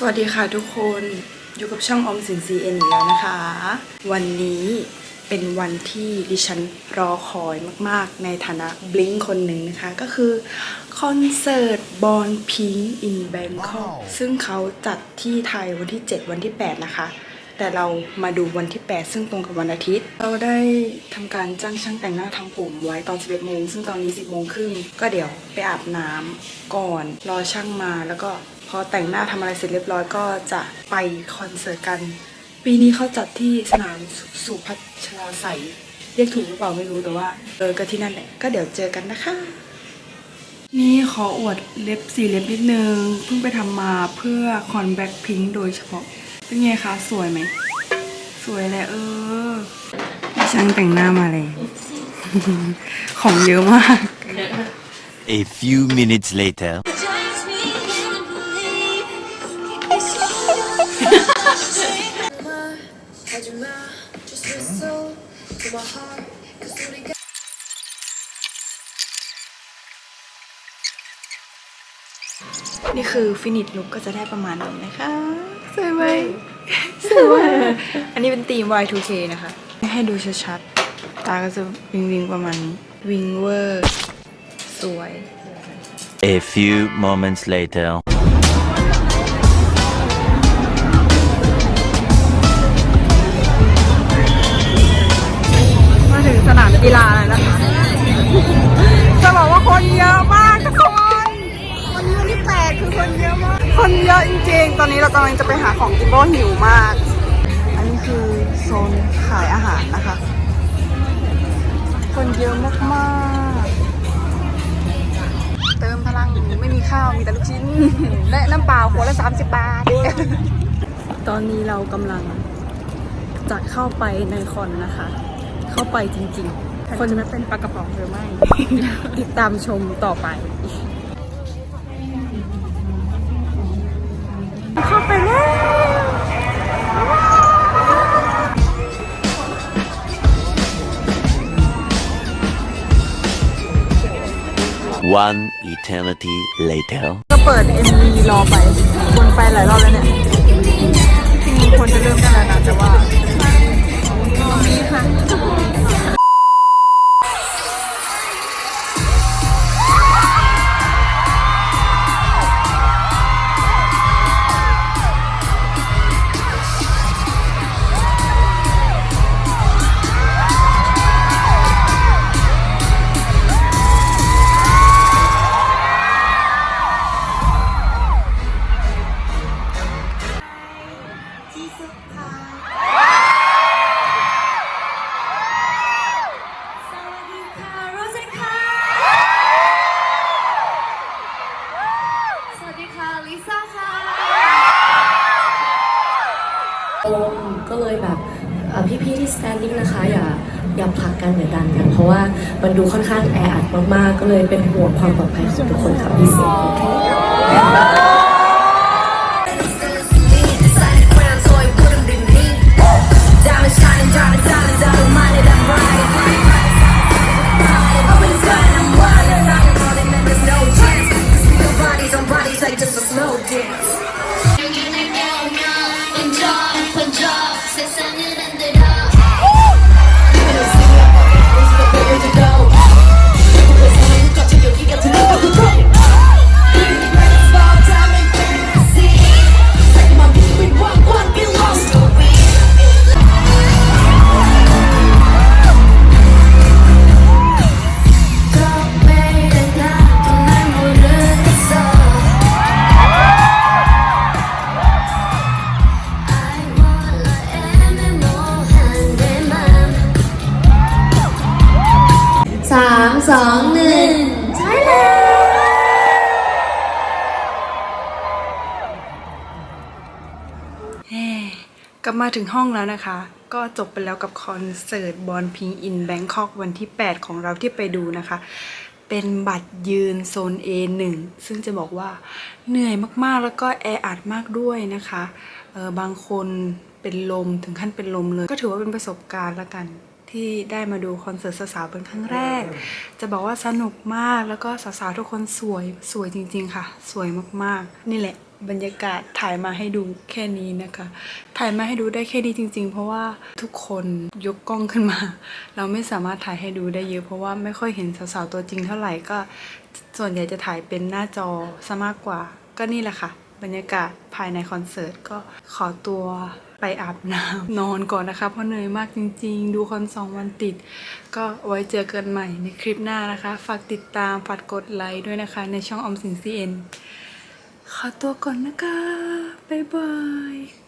สวัสดีค่ะทุกคนอยู่กับช่องออมสินซีเอ็นอีกแล้วนะคะ วันนี้เป็นวันที่ดิฉันรอคอยมากๆ ในฐานะบลิงคนหนึ่งนะคะ ก็คือคอนเสิร์ตบอลพิงอินแบงคอกซึ่งเขาจัดที่ไทยวันที่ 7 วันที่ 8 นะคะ แต่เรามาดูวันที่ 8 ซึ่งตรงกับวันอาทิตย์ เราได้ทำการจ้างช่างแต่งหน้าทำผมไว้ตอน 11โมงซึ่งตอนนี้ 10โมงครึ่งก็เดี๋ยวไปอาบน้ำก่อนรอช่างมาแล้วก็ พอแต่งหน้าทำอะไรเสร็จเรียบร้อยก็จะไปคอนเสิร์ตกัน ปีนี้เขาจัดที่สนามสุพัชราใสเรียกถูกหรือเปล่าไม่รู้แต่ว่าเออก็ที่นั่นแหละ ก็เดี๋ยวเจอกันนะคะ นี่ขออวดเล็บสีเล็บนิดนึงเพิ่งไปทำมาเพื่อคอนแบ็คพิงโดยเฉพาะ เป็นไงคะสวยไหม สวยแหละเออช่างแต่งหน้ามาเลย ของเยอะมาก A few minutes later. นี่คือฟินิชลุกก็จะได้ประมาณนี้นะคะสวยไหมสวยอันนี้เป็นธีม Y2K นะคะ ให้ดูชัดๆ ตาก็จะวิงวิงๆประมาณนี้ วิงเวอร์ สวย A few moments later. าถึงสนามกีฬาแล้วนะคะ จะบอกว่าคนเยอะมากทุกคน วันนี้วันที่แปดคือคนเยอะมาก คนเยอะจริงๆ ตอนนี้เรากำลังจะไปหาของกินเพราะหิวมาก อันนี้คือโซนขายอาหารนะคะ คนเยอะมากๆ เติมพลังไม่มีข้าวมีแต่ลูกชิ้น และน้ำเปล่าขวละ 30 บาท ตอนนี้เรากำลังจะเข้าไปในคอนนะคะ เข้าไปจริงๆ คนจะไม่เป็นปลากระป๋องหรือไม่ ติดตามชมต่อไป เข้าไปแล้ว One eternity later. ก็เปิด MV รอไปวนไปหลายรอบแล้วเนี่ย จริงๆควรจะเริ่มได้แล้วนะแต่ว่า ก็เลยแบบพี่ๆที่ standing นะคะอย่าอย่าผลักกันอย่าดันกันเพราะว่ามันดูค่อนข้างแออัดมากๆ ก็เลยเป็นห่วงความปลอดภัยของทุกคนค่ะพี่เซามสองหนึ่งใช่แล้วกลับมาถึงห้องแล้วนะคะ ก็จบไปแล้วกับคอนเสิร์ตบอลพิงอินแบงคอกวันที่ 8 ของเราที่ไปดูนะคะ เป็นบัตรยืนโซน A1 ซึ่งจะบอกว่าเหนื่อยมากๆแล้วก็แออัดมากด้วยนะคะออบางคนเป็นลมถึงขั้นเป็นลมเลย ก็ถือว่าเป็นประสบการณ์ละกัน ที่ได้มาดูคอนเสิร์ตสาวๆเป็นครั้งแรก จะบอกว่าสนุกมากแล้วก็สาวๆทุกคนสวยสวยจริง ๆ ค่ะ สวยมากๆ นี่แหละ บรรยากาศถ่ายมาให้ดูแค่นี้นะคะ ถ่ายมาให้ดูได้แค่นี้จริง ๆ เพราะว่าทุกคนยกกล้องขึ้นมา เราไม่สามารถถ่ายให้ดูได้เยอะ เพราะว่าไม่ค่อยเห็นสาวๆตัวจริงเท่าไหร่ก็ ส่วนใหญ่จะถ่ายเป็นหน้าจอซะมากกว่า ก็นี่แหละค่ะ บรรยากาศภายในคอนเสิร์ตก็ขอตัว ไปอาบน้ำนอนก่อนนะคะ เพราะเหนื่อยมากจริง ๆ ดูคอนสองวันติด ก็ไว้เจอกันใหม่ในคลิปหน้านะคะ ฝากติดตามฝากกดไลค์ด้วยนะคะ ในช่องอมสินซีเอ็นขอตัวก่อนนะคะ บ๊ายบาย